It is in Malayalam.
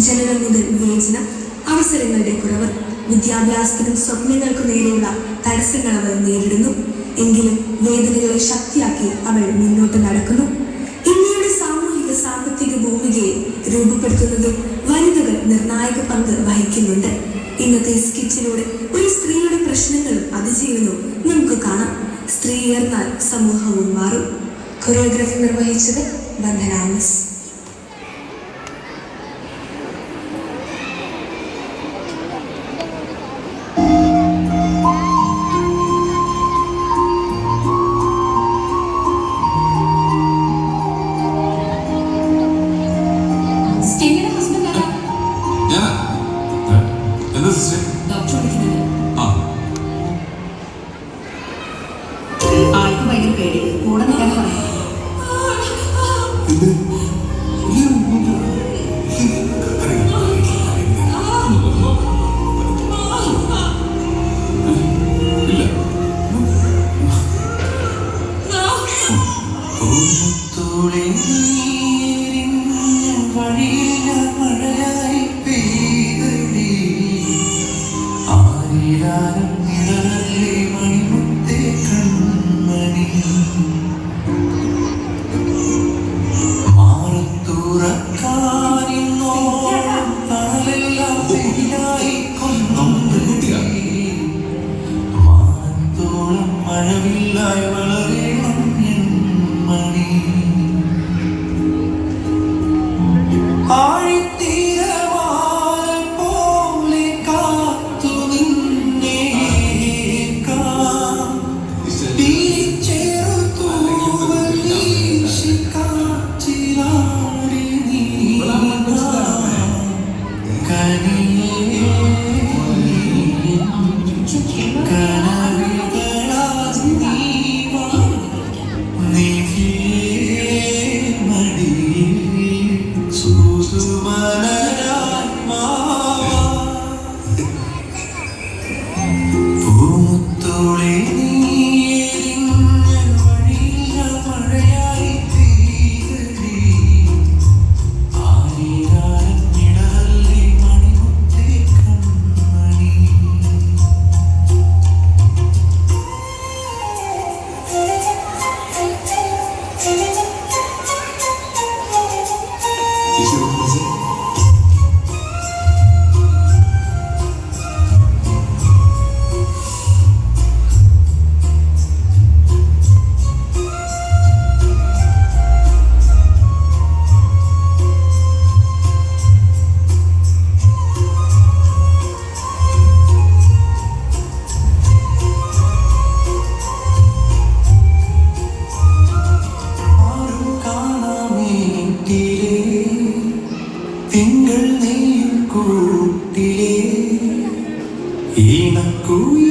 ജനനം മുതൽ വിവേചനം അവസരങ്ങളുടെ കുറവ് വിദ്യാഭ്യാസത്തിനും സ്വപ്നങ്ങൾക്കു നേരെയുള്ള തടസ്സങ്ങൾ അവൾ നേരിടുന്നു. എങ്കിലും വേദനകളെ ശക്തിയാക്കി അവൾ മുന്നോട്ട് നടക്കുന്നു. ഇന്ത്യയുടെ സാമൂഹിക സാമ്പത്തിക ഭൂമികയെ രൂപപ്പെടുത്തുന്നതിൽ വനിതകൾ നിർണായക പങ്ക് വഹിക്കുന്നുണ്ട്. ഇന്നത്തെ സ്കിറ്റിലൂടെ ഒരു സ്ത്രീയുടെ പ്രശ്നങ്ങളും അതിജീവനവും നമുക്ക് കാണാം. സ്ത്രീ ഉയർന്നാൽ സമൂഹവും മാറും. കൊറിയോഗ്രാഫി നിർവഹിച്ചത് ബന്ധനാമസ് മഴയായി പെയ്തടി. ആരിരാരം നിഴലല്ലേ മണിമുത്തേ കൺമണി. Are to my life. ഇണക്കുയി